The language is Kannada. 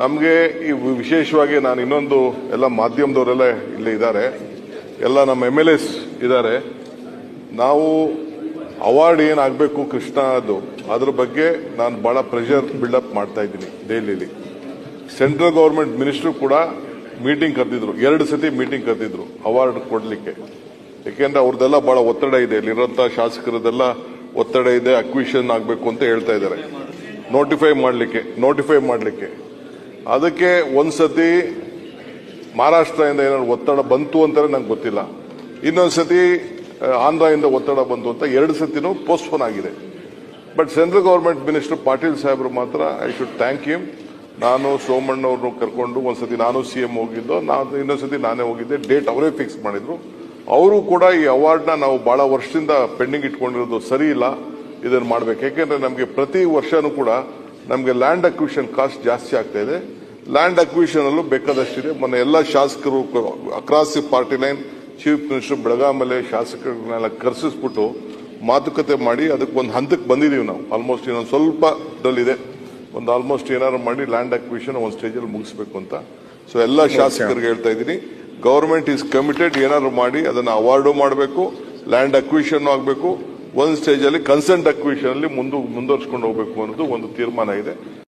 ನಮಗೆ ಈ ವಿಶೇಷವಾಗಿ ನಾನು ಇನ್ನೊಂದು ಎಲ್ಲ ಮಾಧ್ಯಮದವರೆಲ್ಲ ಇಲ್ಲಿ ಇದ್ದಾರೆ. ಎಲ್ಲ ನಮ್ಮ ಎಂ ಎಲ್ ಎಸ್ ಇದ್ದಾರೆ. ನಾವು ಅವಾರ್ಡ್ ಏನಾಗಬೇಕು ಕೃಷ್ಣ ಅದು, ಅದ್ರ ಬಗ್ಗೆ ನಾನು ಬಹಳ ಪ್ರೆಷರ್ ಬಿಲ್ಡಪ್ ಮಾಡ್ತಾ ಇದ್ದೀನಿ ದೆಹಲಿಯಲ್ಲಿ ಸೆಂಟ್ರಲ್ ಗೌರ್ಮೆಂಟ್ ಮಿನಿಸ್ಟ್ರು ಕೂಡ ಮೀಟಿಂಗ್ ಕರೆದಿದ್ರು, ಎರಡು ಸತಿ ಮೀಟಿಂಗ್ ಕರೆದಿದ್ರು ಅವಾರ್ಡ್ ಕೊಡಲಿಕ್ಕೆ. ಯಾಕೆಂದ್ರೆ ಅವ್ರದ್ದೆಲ್ಲ ಬಹಳ ಒತ್ತಡ ಇದೆ ಇಲ್ಲಿರುವಂತ ಶಾಸಕರದೆಲ್ಲ ಒತ್ತಡ ಇದೆ ಅಕ್ವಿಷನ್ ಆಗಬೇಕು ಅಂತ ಹೇಳ್ತಾ ಇದ್ದಾರೆ. ನೋಟಿಫೈ ಮಾಡಲಿಕ್ಕೆ ನೋಟಿಫೈ ಮಾಡಲಿಕ್ಕೆ. ಅದಕ್ಕೆ ಒಂದ್ಸತಿ ಮಹಾರಾಷ್ಟ್ರದಿಂದ ಏನಾದ್ರು ಒತ್ತಡ ಬಂತು ಅಂತಾರೆ ನಂಗೆ ಗೊತ್ತಿಲ್ಲ. ಇನ್ನೊಂದ್ಸತಿ ಸತಿ ಆಂಧ್ರದಿಂದ ಒತ್ತಡ ಬಂತು ಅಂತ ಎರಡು ಸತಿನೂ ಪೋಸ್ಟ್ಪೋನ್ ಆಗಿದೆ. But central government minister Patil ಸಾಹೇಬ್ರು ಮಾತ್ರ ಐ ಶುಡ್ ಥ್ಯಾಂಕ್ ಯು ನಾನು ಸೋಮಣ್ಣವ್ರನ್ನು ಕರ್ಕೊಂಡು ಒಂದ್ಸತಿ ನಾನು ಸಿ ಎಂ ಹೋಗಿದ್ದು, ನಾನು ಇನ್ನೊಂದ್ಸತಿ ನಾನೇ ಹೋಗಿದ್ದೆ ಡೇಟ್ ಅವರೇ ಫಿಕ್ಸ್ ಮಾಡಿದ್ರು. ಅವರು ಕೂಡ ಈ ಅವಾರ್ಡ್ನ ನಾವು ಬಹಳ ವರ್ಷದಿಂದ ಪೆಂಡಿಂಗ್ ಇಟ್ಕೊಂಡಿರೋದು ಸರಿ ಇಲ್ಲ. ಇದನ್ನು ಮಾಡಬೇಕು. ಯಾಕೆಂದ್ರೆ ನಮಗೆ ಪ್ರತಿ ವರ್ಷನೂ ಕೂಡ ನಮಗೆ ಲ್ಯಾಂಡ್ ಅಕ್ವಿಷನ್ ಕಾಸ್ಟ್ ಜಾಸ್ತಿ ಆಗ್ತಾ ಇದೆ. ಲ್ಯಾಂಡ್ ಅಕ್ವಿಷನ್ ಅಲ್ಲೂ ಬೇಕಾದಷ್ಟಿದೆ. ಮೊನ್ನೆ ಎಲ್ಲ ಶಾಸಕರು across the party line chief minister ಬೆಳಗಾಮಲ್ಲಿ ಶಾಸಕರನ್ನೆಲ್ಲ ಕರೆಸಿಸ್ಬಿಟ್ಟು ಮಾತುಕತೆ ಮಾಡಿ ಅದಕ್ಕೆ ಒಂದು ಹಂತಕ್ಕೆ ಬಂದಿದ್ದೀವಿ ನಾವು. ಆಲ್ಮೋಸ್ಟ್ ಇನ್ನೊಂದು ಸ್ವಲ್ಪ ಇದೆ. ಒಂದು ಆಲ್ಮೋಸ್ಟ್ ಏನಾದ್ರು ಮಾಡಿ ಲ್ಯಾಂಡ್ ಅಕ್ವಿಷನ್ ಒಂದು ಸ್ಟೇಜಲ್ಲಿ ಮುಗಿಸ್ಬೇಕು ಅಂತ. ಸೊ ಎಲ್ಲ ಶಾಸಕರಿಗೆ ಹೇಳ್ತಾ ಇದ್ದೀನಿ. ಗೌರ್ಮೆಂಟ್ ಈಸ್ ಕಮಿಟೆಡ್ ಏನಾದ್ರು ಮಾಡಿ ಅದನ್ನು ಅವಾರ್ಡು ಮಾಡಬೇಕು. ಲ್ಯಾಂಡ್ ಅಕ್ವಿಷನ್ ಆಗಬೇಕು. ಒಂದು ಸ್ಟೇಜಲ್ಲಿ ಕನ್ಸೆಂಟ್ ಅಕ್ವಿಷನ್ ಅಲ್ಲಿ ಮುಂದೆ ಮುಂದುವರ್ಸ್ಕೊಂಡು ಹೋಗಬೇಕು ಅನ್ನೋದು ಒಂದು ತೀರ್ಮಾನ ಇದೆ.